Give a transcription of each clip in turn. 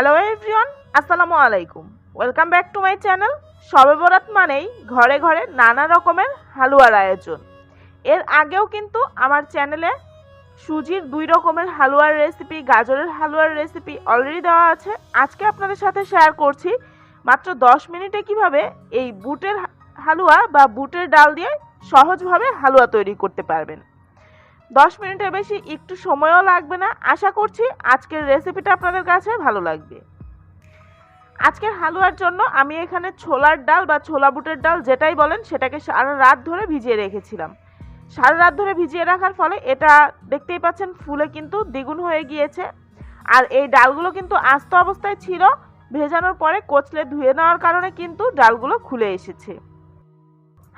Hello everyone আসসালামু আলাইকুম welcome back to my channel Shabe Barat মানেই ঘরে ঘরে নানা রকমের হালুয়ার আয়োজন। এর আগেও কিন্তু আমার চ্যানেলে সুজির দুই রকমের হালুয়ার রেসিপি গাজরের হালুয়ার রেসিপি অলরেডি দেওয়া আছে। আজকে আপনাদের সাথে শেয়ার করছি মাত্র দশ মিনিটে কীভাবে এই বুটের হালুয়া বা বুটের ডাল দিয়ে সহজভাবে হালুয়া তৈরি করতে পারবেন। দশ মিনিটের বেশি একটু সময়ও লাগবে না। আশা করছি আজকের রেসিপিটা আপনাদের কাছে ভালো লাগবে। আজকের হালুয়ার জন্য আমি এখানে ছোলার ডাল বা ছোলা বুটের ডাল যেটাই বলেন সেটাকে সারা রাত ধরে ভিজিয়ে রেখেছিলাম। সারা রাত ধরে ভিজিয়ে রাখার ফলে এটা দেখতেই পাচ্ছেন ফুলে কিন্তু দ্বিগুণ হয়ে গিয়েছে। আর এই ডালগুলো কিন্তু আস্ত অবস্থায় ছিল, ভেজানোর পরে কোচলে ধুয়ে নেওয়ার কারণে কিন্তু ডালগুলো খুলে এসেছে।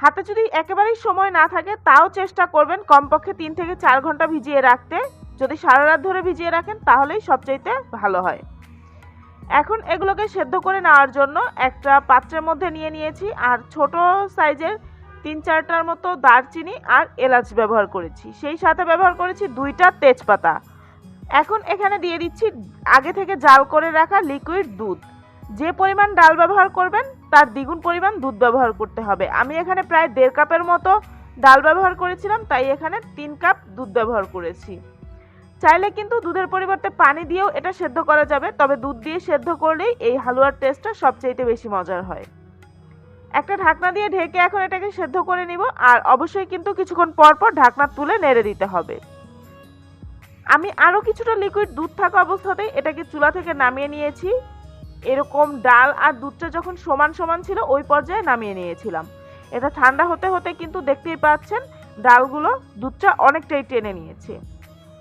হাতে যদি একেবারেই সময় না থাকে, তাও চেষ্টা করবেন কমপক্ষে তিন থেকে চার ঘণ্টা ভিজিয়ে রাখতে। যদি সারা রাত ধরে ভিজিয়ে রাখেন, তাহলেই সবচাইতে ভালো হয়। এখন এগুলোকে সেদ্ধ করে নেওয়ার জন্য একটা পাত্রের মধ্যে নিয়ে নিয়েছি, আর ছোট সাইজের তিন চারটার মতো দারচিনি আর এলাচ ব্যবহার করেছি। সেই সাথে ব্যবহার করেছি দুইটা তেজপাতা। এখন এখানে দিয়ে দিচ্ছি আগে থেকে জাল করে রাখা লিকুইড দুধ। যে পরিমাণ ডাল ব্যবহার করবেন তার দ্বিগুণ পরিমাণ দুধ ব্যবহার করতে হবে। আমি এখানে প্রায় দেড় কাপের মতো ডাল ব্যবহার করেছিলাম, তাই এখানে তিন কাপ দুধ ব্যবহার করেছি। চাইলে কিন্তু দুধের পরিবর্তে পানি দিয়েও এটা সেদ্ধ করা যাবে, তবে দুধ দিয়ে সেদ্ধ করলেই এই হালুয়ার টেস্টটা সবচাইতে বেশি মজার হয়। একটা ঢাকনা দিয়ে ঢেকে এখন এটাকে সেদ্ধ করে নিব, আর অবশ্যই কিন্তু কিছুক্ষণ পর পর ঢাকনা তুলে নেড়ে দিতে হবে। আমি আরও কিছুটা লিকুইড দুধ থাকা অবস্থাতেই এটাকে চুলা থেকে নামিয়ে নিয়েছি। এরকম ডাল আর দুধটা যখন সমান সমান ছিল, ওই পর্যায়ে নামিয়ে নিয়েছিলাম। এটা ঠান্ডা হতে হতে কিন্তু দেখতেই পাচ্ছেন, ডালগুলো দুধটা অনেকটাই টেনে নিয়েছে।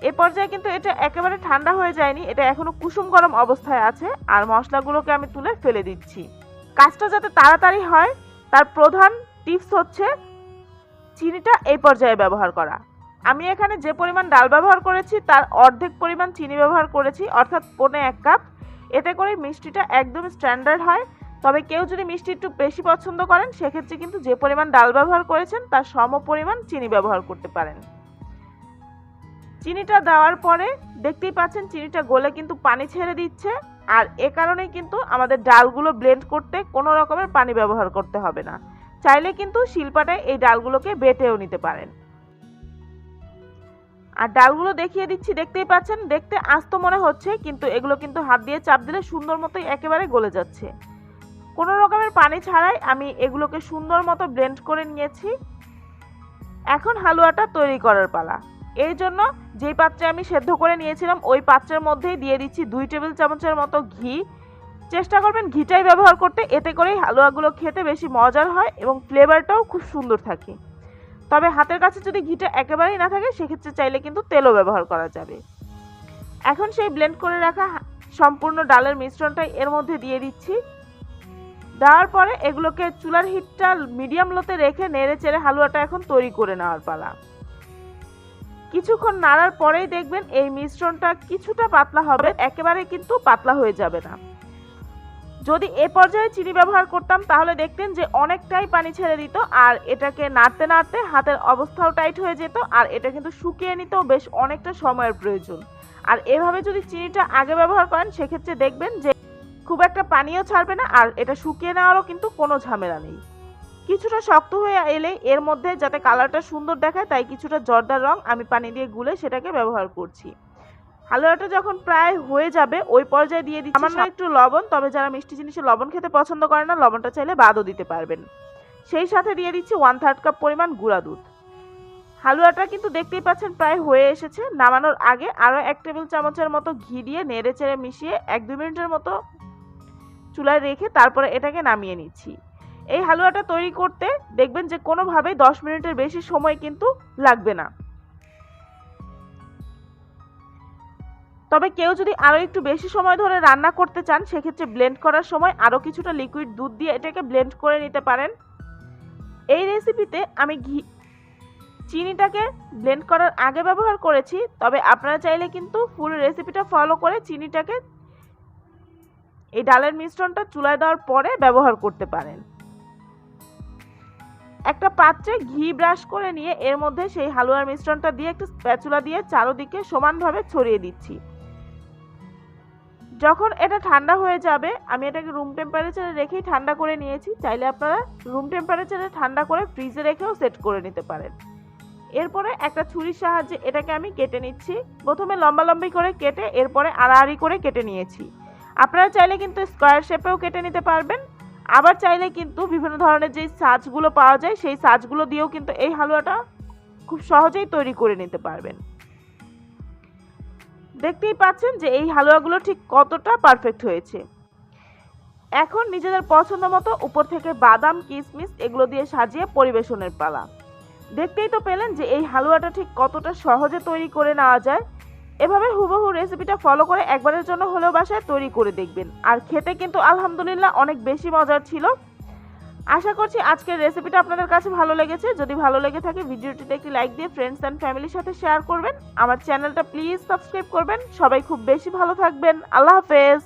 এ পর্যায়ে কিন্তু এটা একেবারে ঠান্ডা হয়ে যায়নি, এটা এখনও কুসুম গরম অবস্থায় আছে, আর মশলাগুলোকে আমি তুলে ফেলে দিচ্ছি। কাজটা যাতে তাড়াতাড়ি হয়, তার প্রধান টিপস হচ্ছে চিনিটা এই পর্যায়ে ব্যবহার করা। আমি এখানে যে পরিমাণ ডাল ব্যবহার করেছি, তার অর্ধেক পরিমাণ চিনি ব্যবহার করেছি, অর্থাৎ পৌনে এক কাপ। এতে করে মিষ্টিটা একদম স্ট্যান্ডার্ড হয়। তবে কেউ যদি মিষ্টি একটু বেশি পছন্দ করেন, সেক্ষেত্রে কিন্তু যে পরিমাণ ডাল ব্যবহার করেছেন, তার সম পরিমাণ চিনি ব্যবহার করতে পারেন। চিনিটা দেওয়ার পরে দেখতেই পাচ্ছেন চিনিটা গলে কিন্তু পানি ছেড়ে দিচ্ছে। আর এ কারণেই কিন্তু আমাদের ডালগুলো ব্লেন্ড করতে কোনো রকমের পানি ব্যবহার করতে হবে না। চাইলে কিন্তু শিল্পাটায় এই ডালগুলোকে বেটেও নিতে পারেন। আর ডালগুলো দেখিয়ে দিচ্ছি, দেখতেই পাচ্ছেন? দেখতে আস্ত মনে হচ্ছে, কিন্তু এগুলো কিন্তু হাত দিয়ে চাপ দিলে সুন্দর মতোই একেবারে গলে যাচ্ছে। কোনো রকমের পানি ছাড়াই আমি এগুলোকে সুন্দর মতো ব্লেন্ড করে নিয়েছি। এখন হালুয়াটা তৈরি করার পালা। এই জন্য যেই পাত্রে আমি সেদ্ধ করে নিয়েছিলাম, ওই পাত্রের মধ্যেই দিয়ে দিচ্ছি দুই টেবিল চামচের মতো ঘি। চেষ্টা করবেন ঘিটাই ব্যবহার করতে, এতে করেই হালুয়াগুলো খেতে বেশি মজার হয় এবং ফ্লেভারটাও খুব সুন্দর থাকে। তবে হাতের কাছে যদি ঘিটা একেবারেই না থাকে, সেক্ষেত্রে চাইলে কিন্তু তেলও ব্যবহার করা যাবে। এখন সেই ব্লেন্ড করে রাখা সম্পূর্ণ ডালের মিশ্রণটাই এর মধ্যে দিয়ে দিচ্ছি। দেওয়ার পরে এগুলোকে চুলার হিটটা মিডিয়াম লোতে রেখে নেড়ে চেড়ে হালুয়াটা এখন তৈরি করে নেওয়ার পালা। কিছুক্ষণ নাড়ার পরেই দেখবেন এই মিশ্রণটা কিছুটা পাতলা হবে, একেবারে কিন্তু পাতলা হয়ে যাবে না। যদি এ পর্যায়ে চিনি ব্যবহার করতাম, তাহলে দেখতেন যে অনেকটাই পানি ছেড়ে দিত আর এটাকে নাড়তে নাড়তে হাতের অবস্থাও টাইট হয়ে যেত আর এটা কিন্তু শুকিয়ে নিতেও বেশ অনেকটা সময়ের প্রয়োজন। আর এভাবে যদি চিনিটা আগে ব্যবহার করেন, সেক্ষেত্রে দেখবেন যে খুব একটা পানিও ছাড়বে না আর এটা শুকিয়ে নেওয়ারও কিন্তু কোনো ঝামেলা নেই। কিছুটা শক্ত হয়ে এলে এর মধ্যে যাতে কালারটা সুন্দর দেখায়, তাই কিছুটা জর্দার রং আমি পানি দিয়ে গুলে সেটাকে ব্যবহার করছি। হালুয়াটা যখন প্রায় হয়ে যাবে ওই পর্যায়ে দিয়ে দিচ্ছি সামান্য একটু লবণ তবে যারা মিষ্টি জিনিসে লবণ খেতে পছন্দ করে না লবণটা চাইলে বাদও দিতে পারবেন। সেই সাথে দিয়ে দিচ্ছি ওয়ান থার্ড কাপ পরিমাণ গুঁড়া দুধ। হালুয়াটা কিন্তু দেখতেই পাচ্ছেন প্রায় হয়ে এসেছে। নামানোর আগে আরও এক টেবিল চামচের মতো ঘি দিয়ে নেড়ে চেড়ে মিশিয়ে এক দু মিনিটের মতো চুলায় রেখে তারপরে এটাকে নামিয়ে নিচ্ছি। এই হালুয়াটা তৈরি করতে দেখবেন যে কোনোভাবেই দশ মিনিটের বেশি সময় কিন্তু লাগবে না। তবে কেউ যদি আরও একটু বেশি সময় ধরে রান্না করতে চান, সেক্ষেত্রে ব্লেন্ড করার সময় আরও কিছুটা লিকুইড দুধ দিয়ে এটাকে ব্লেন্ড করে নিতে পারেন। এই রেসিপিতে আমি ঘি, চিনিটাকে ব্লেন্ড করার আগে ব্যবহার করেছি, তবে আপনারা চাইলে কিন্তু ফুল রেসিপিটা ফলো করে চিনিটাকে এই ডালের মিশ্রণটা চুলায় দেওয়ার পরে ব্যবহার করতে পারেন। একটা পাত্রে ঘি ব্রাশ করে নিয়ে এর মধ্যে সেই হালুয়ার মিশ্রণটা দিয়ে একটু স্প্যাচুলা দিয়ে চারোদিকে সমানভাবে ছড়িয়ে দিচ্ছি। যখন এটা ঠান্ডা হয়ে যাবে, আমি এটাকে রুম টেম্পারেচারে রেখেই ঠান্ডা করে নিয়েছি। চাইলে আপনারা রুম টেম্পারেচারে ঠান্ডা করে ফ্রিজে রেখেও সেট করে নিতে পারেন। এরপরে একটা ছুরির সাহায্যে এটাকে আমি কেটে নিচ্ছি। প্রথমে লম্বা লম্বি করে কেটে এরপরে আড়াআড়ি করে কেটে নিয়েছি। আপনারা চাইলে কিন্তু স্কোয়ার শেপেও কেটে নিতে পারবেন। আবার চাইলে কিন্তু বিভিন্ন ধরনের যেই সাজগুলো পাওয়া যায়, সেই সাজগুলো দিয়েও কিন্তু এই হালুয়াটা খুব সহজেই তৈরি করে নিতে পারবেন। দেখতেই পাচ্ছেন যে এই হালুয়াগুলো ঠিক কতটা পারফেক্ট হয়েছে। এখন নিজেদের পছন্দ মতো উপর থেকে বাদাম কিশমিশ এগুলো দিয়ে সাজিয়ে পরিবেশনের পালা। দেখতেই তো পেলেন যে এই হালুয়াটা ঠিক কতটা সহজে তৈরি করে নেওয়া যায়। এভাবে হুবহু রেসিপিটা ফলো করে একবারের জন্য হলেও বাসায় তৈরি করে দেখবেন। আর খেতে কিন্তু আলহামদুলিল্লাহ অনেক বেশি মজার ছিল। আশা করছি আজকের রেসিপিটা আপনাদের কাছে ভালো লেগেছে। যদি ভালো লেগে থাকে, ভিডিওটিতে একটি লাইক দিয়ে ফ্রেন্ডস অ্যান্ড ফ্যামিলির সাথে শেয়ার করবেন। আমার চ্যানেলটা প্লিজ সাবস্ক্রাইব করবেন। সবাই খুব বেশি ভালো থাকবেন। আল্লাহ হাফেজ।